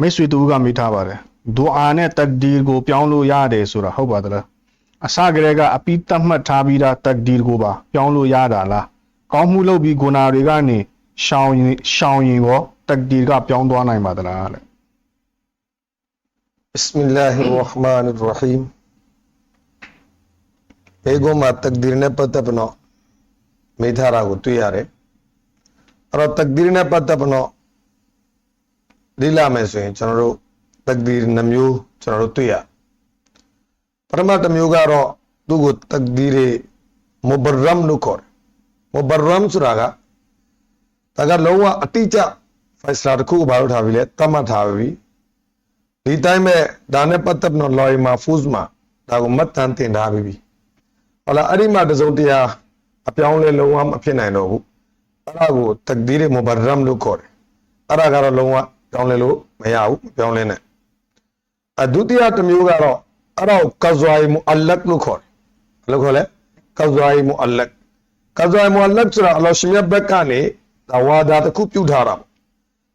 မိတ်ဆွေတူကမိထားပါတယ်ဒူအာနဲ့တက်ဒီကိုပြောင်းလို့ရတယ်ဆိုတာဟုတ်ပါသလားအစကတည်းကအပိတတ်မှတ်ထားပြီးသားတက်ဒီကိုပါပြောင်းလို့ရတာလားကောင်းမှုလုပ်ပြီးဂုဏတွေကနေရှောင်ရင်ရှောင်ရင်ရောတက်ဒီကပြောင်းသွားနိုင်ပါသလားတဲ့ بسم الله الرحمن الرحيم ဘေကုမှာတကဒီရနဲ့ပတ်သက်ပြီးတော့မိထားတာကိုတွေ့ရတယ်အဲ့တော့တကဒီရနဲ့ပတ်သက်ပြီးတော့ ဒီလာမယ်ဆိုရင်ကျွန်တော်တို့တကဒီရနှမျိုးကျွန်တော်တို့တွေ့ရပထမတစ်မျိုးကတော့သူ့ကိုတကဒီရမဘရမ်လို့ခေါ်တယ်မဘရမ်ဆိုတာကဒါကလုံးဝအတိအကျဖိုင်စလာတစ်ခုကိုဘာလို့ထားပြီလဲတတ်မှတ်ထားပြီဒီတိုင်းမဲ့ဒါနဲ့ပတ်သက်ပြီးတော့ lawyer မှာ foods မှာဒါကိုမှတ်တမ်းတင်ထားပြီးပြီဟောလားအဲ့ဒီမှာတစုံတရာအပြောင်းလဲလုံးဝမဖြစ်နိုင်တော့ဘူးအဲ့ဒါကိုတကဒီရမဘရမ်လို့ခေါ်တယ်အဲ့ဒါကတော့လုံးဝ ပြောင်းလဲလို့မရဘူးမပြောင်းလဲနဲ့အဒုတိယတစ်မျိုးကတော့အဲ့ဒါကိုကဇွိုင်မူအလတ်လို့ခေါ်တယ်ဘယ်လိုခေါ်လဲကဇွိုင်မူအလတ်ကဇွိုင်မူအလတ်ဆိုတာအလောရှင်မြတ်ဘက်ကနေဒါဝါဒတစ်ခုပြုထားတာပေါ့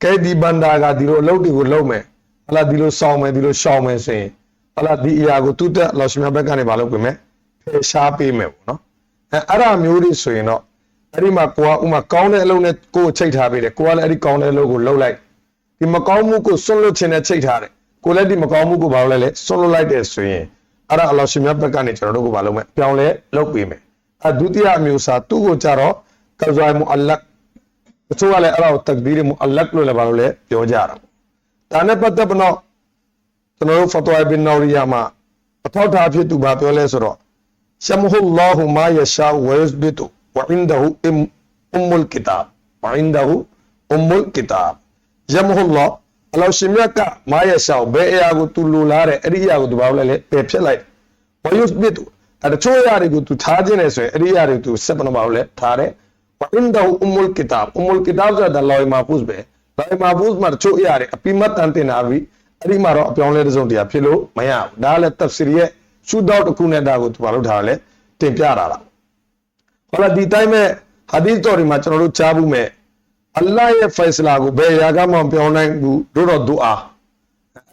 ကဲဒီဘန္တာကဒီလိုအလုပ်တွေကိုလုပ်မယ်ဟလာဒီလိုစောင်းမယ်ဒီလိုရှောင်းမယ်ဆိုရင်ဟလာဒီအရာကိုသူတက်အလောရှင်မြတ်ဘက်ကနေမလုပ်ပြင်မယ်ဖယ်ရှားပေးမယ်ပေါ့နော်အဲအဲ့ဒါမျိုးတွေဆိုရင်တော့အဲ့ဒီမှာကိုကဥမာကောင်းတဲ့အလုပ်နဲ့ကိုကိုချိတ်ထားပေးတယ်ကိုကလည်းအဲ့ဒီကောင်းတဲ့အလုပ်ကိုလုပ်လိုက် ဒီမကောင်းမှုကိုစွန့်လွတ်ခြင်းနဲ့ချိတ်ထားတယ်ကိုလည်းဒီမကောင်းမှုကိုဘာလို့လဲလဲစွန့်လွတ်လိုက်တယ်ဆိုရင်အဲ့ဒါအလောရှင်မြတ်ဘက်ကနေကျွန်တော်တို့ကိုဘာလုပ်မလဲပြောင်းလဲလုပ်ပေးမယ်အဲဒုတိယအမျိုးအစားသူ့ကိုကြတော့ကဇွိုင်မူအလတ်တချို့ကလည်းအဲ့ဒါကိုတကဘီရမူအလတ်လို့လည်းဘာလို့လဲပြောကြတာပေါ့ဒါနဲ့ပတ်သက်ပြီးတော့ကျွန်တော်တို့ဖတ်တော်ဘင်နော်ရီယာမှာအထောက်အထားဖြစ်သူဘာပြောလဲဆိုတော့ရှမဟူလာဟူမာယရှာဝယစဘီတူဝအင်ဒဟူအမ်အမ်မုလ်ကီတာဘဝအင်ဒဟူအမ်မုလ်ကီတာ ယမဟူလာအလောရှင်မြတ်ကမာယရှာဘယ်အရာကိုသူလိုလားတဲ့အဲ့ဒီအရာကိုသူဘာလို့လဲလဲပယ်ဖြစ်လိုက်ဝယစဘီတူအဲ့တချို့အရာတွေကိုသူထားခြင်းနဲ့ဆိုရင်အဲ့ဒီအရာတွေကိုသူဆက်ပနမလို့လဲထားတယ်ဝအင်ဒဟူအမ်မုလ်ကီတာအမ်မုလ်ကီတာဆိုတာလော်မာဖုစ်ပဲလော်မာဖုစ်မှာတချို့အရာတွေအပိမတ်တန်တင်တာပြီးအဲ့ဒီမှာတော့အပြောင်းလဲတစ်စုံတရာဖြစ်လို့မရဘူးဒါကလည်းတပ်စီရဲ့ရှုဒေါက်တစ်ခုနဲ့ဒါကိုသူဘာလို့ထားရလဲတင်ပြတာလားဟောလာဒီတိုင်းမဲ့ဟာဒီသ်တော်တွေမှာကျွန်တော်တို့ကြားဘူးမဲ့ အလ္လာဟ်ရဲ့ဖိုင်စလာကိုဘယ်ရာကမှမပြောင်းနိုင်ဘူးတို့တော့ဒူအာ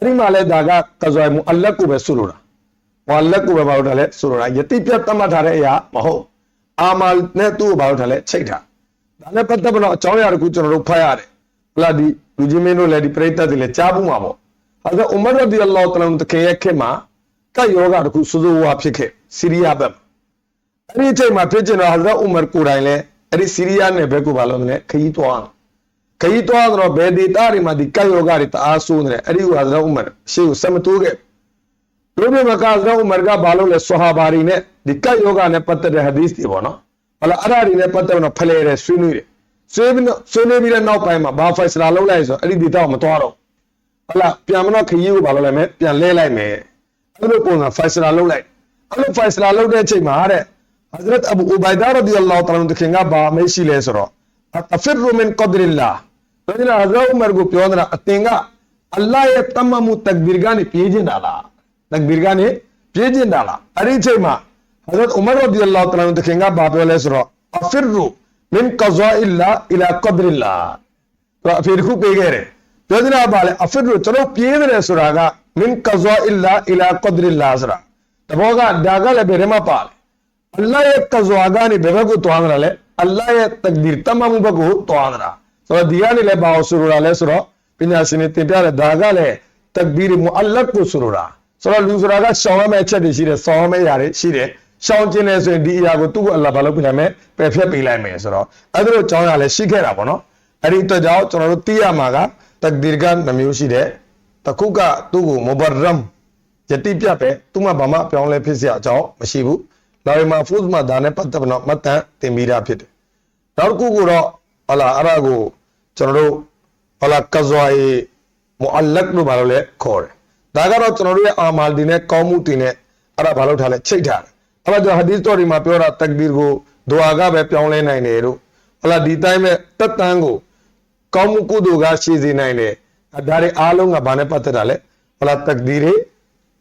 အဲ့ဒီမှာလဲဒါကကဇွိုင်မူအလ္လာဟ်ကိုပဲဆုလို့တာဟောအလ္လာဟ်ကိုပဲဘာလို့ထားလဲဆုလို့တာယတိပြတ်တတ်မှတ်ထားတဲ့အရာမဟုတ်အာမလ်နဲ့သူ့ကိုဘာလို့ထားလဲချိတ်ထားဒါနဲ့ပတ်သက်ပြီးတော့အကြောင်းအရာတစ်ခုကျွန်တော်တို့ဖတ်ရတယ်ဟလာဒီလူကြီးမင်းတို့လည်းဒီပရိသတ်တွေလည်းကြားဘူးမှာပေါ့ဟာဒါအူမာရဒီအလ္လာဟ်တလန်တခေရဲ့ခေတ်မှာကတ်ယောဂတစ်ခုစိုးစိုးဝါဖြစ်ခဲ့ဆီးရီးယားဘက်မှာအဲ့ဒီအချိန်မှာဖြစ်ကျင်တော့ဟာဇရတ်အူမာကိုယ်တိုင်လည်း အဲ့ဒီဆီးရီးယားနယ်ဘက်ကိုဘာလို့လဲခရီးသွားခရီးသွားတော့ဘယ်ဒေတာတွေမှာဒီကတ်ယောဂတွေတအားဆိုးနေတယ်အဲ့ဒီဟာဇရတ်အူမာရှေ့ကိုဆက်မတိုးခဲ့တို့ပြမကဇရတ်အူမာကဘာလို့လဲဆဟာဘာတွေနဲ့ဒီကတ်ယောဂနဲ့ပတ်သက်တဲ့ဟာဒီသ်တွေပေါ့နော်ဟလာအဲ့ဒါတွေနဲ့ပတ်သက်တော့ဖလဲတယ်ဆွေးနွေးတယ်ဆွေးပြီးတော့ဆွေးနွေးပြီးတဲ့နောက်ပိုင်းမှာဘာဖိုက်စလာလုံးလိုက်ဆိုအဲ့ဒီဒေတာကိုမသွားတော့ဟလာပြန်မတော့ခရီးကိုဘာလို့လဲမယ်ပြန်လဲလိုက်မယ်အဲ့လိုပုံစံဖိုက်စလာလုံးလိုက်အဲ့လိုဖိုက်စလာလုံးတဲ့အချိန်မှာတဲ့ Hazrat Abu Ubaidah radhiyallahu ta'ala တခင်ကဘာမေးရှိလဲဆိုတော့တဖစ်ရူမင်ကဒရီလာဘယ်လို Hazrat Umar ကိုပြောနေတာအတင်ကအလ္လာဟ်ရဲ့တမမှုတက်ဘီရ်ကနေပြေးကျင်တာလားတက်ဘီရ်ကနေပြေးကျင်တာလားအဲ့ဒီအချိန်မှာ Hazrat Umar radhiyallahu ta'ala တခင်ကဘာပြောလဲဆိုတော့အဖစ်ရူမင်ကဇာအီလာအီလာကဒရီလာသူအဖေတစ်ခုပေးခဲ့တယ်ပြောနေတာပါလေအဖစ်ရူကျွန်တော်ပြေးတယ်ဆိုတာကမင်ကဇာအီလာအီလာကဒရီလာဆိုတာတဘောကဒါကလည်းဘယ်ထဲမှာပါလဲ အလ္လာဟ်ရဲ့ကဇွာကနေဘယ်ဘက်ကိုတွားနေတာလဲအလ္လာဟ်ရဲ့တကဒီရတမမှုဘက်ကိုတွားနေတာဆိုတော့ဒီကနေလည်းဘာလို့ဆိုလိုတာလဲဆိုတော့ပညာရှင်တွေတင်ပြတယ်ဒါကလည်းတကဘီရမူအလ္လာဟ်ကိုဆိုလိုတာဆိုတော့လူဆိုတာကရှောင်ရမယ့်အချက်တွေရှိတယ်ဆောင်းရမယ့်အရာတွေရှိတယ်ရှောင်ခြင်းနဲ့ဆိုရင်ဒီအရာကိုသူ့ကိုအလ္လာဟ်ဘာလို့ပြနိုင်မလဲပယ်ဖျက်ပေးလိုက်မယ်ဆိုတော့အဲ့ဒါလိုအကြောင်းအရာလည်းရှိခဲ့တာပေါ့နော်အဲ့ဒီအတွက်ကြောင့်ကျွန်တော်တို့သိရမှာကတကဒီရကနှမျိုးရှိတယ်တခုကသူ့ကိုမဘရမ်ယတိပြတ်ပဲသူ့မှာဘာမှပြောင်းလဲဖြစ်စရာအကြောင်းမရှိဘူး လာရီမာဖုဇ်မှာဒါနဲ့ပတ်သက်ပြီးတော့မှတ်တမ်းတင်ပြီးသားဖြစ်တယ်နောက်တစ်ခုကတော့ဟလာအဲ့ဒါကိုကျွန်တော်တို့ဟလာကဇွာယီမူအလတ်လို့ဘာလို့လဲခေါ်တယ်ဒါကတော့ကျွန်တော်တို့ရဲ့အာမာလ်ဒီနဲ့ကောင်းမှုတင်နဲ့အဲ့ဒါဘာလို့ထားလဲချိတ်ထားတယ်အဲ့ဒါကြောင့်ဟာဒီသ်တော်ဒီမှာပြောတာတကဘီရကိုဒွါကပဲပြောင်းလဲနိုင်တယ်တို့ဟလာဒီတိုင်းပဲတက်တန်းကိုကောင်းမှုကုသိုလ်ကရှိစေနိုင်တယ်ဒါတွေအားလုံးကဘာနဲ့ပတ်သက်တာလဲဟလာတကဒီရ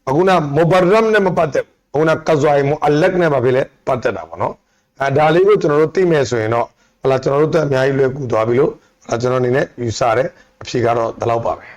အခုနမဘရမ်နဲ့မပတ်သက်ဘူး ဟိုနာကဇွိုင်မအလက်နဲ့ပါပဲလေပတ်သက်တာပေါ့နော်အဲဒါလေးကိုကျွန်တော်တို့သိမယ်ဆိုရင်တော့ဟလာကျွန်တော်တို့တက်အများကြီးလွယ်ကူသွားပြီလို့ဟလာကျွန်တော်အနေနဲ့ယူဆတယ်အဖြေကတော့ဒီလောက်ပါပဲ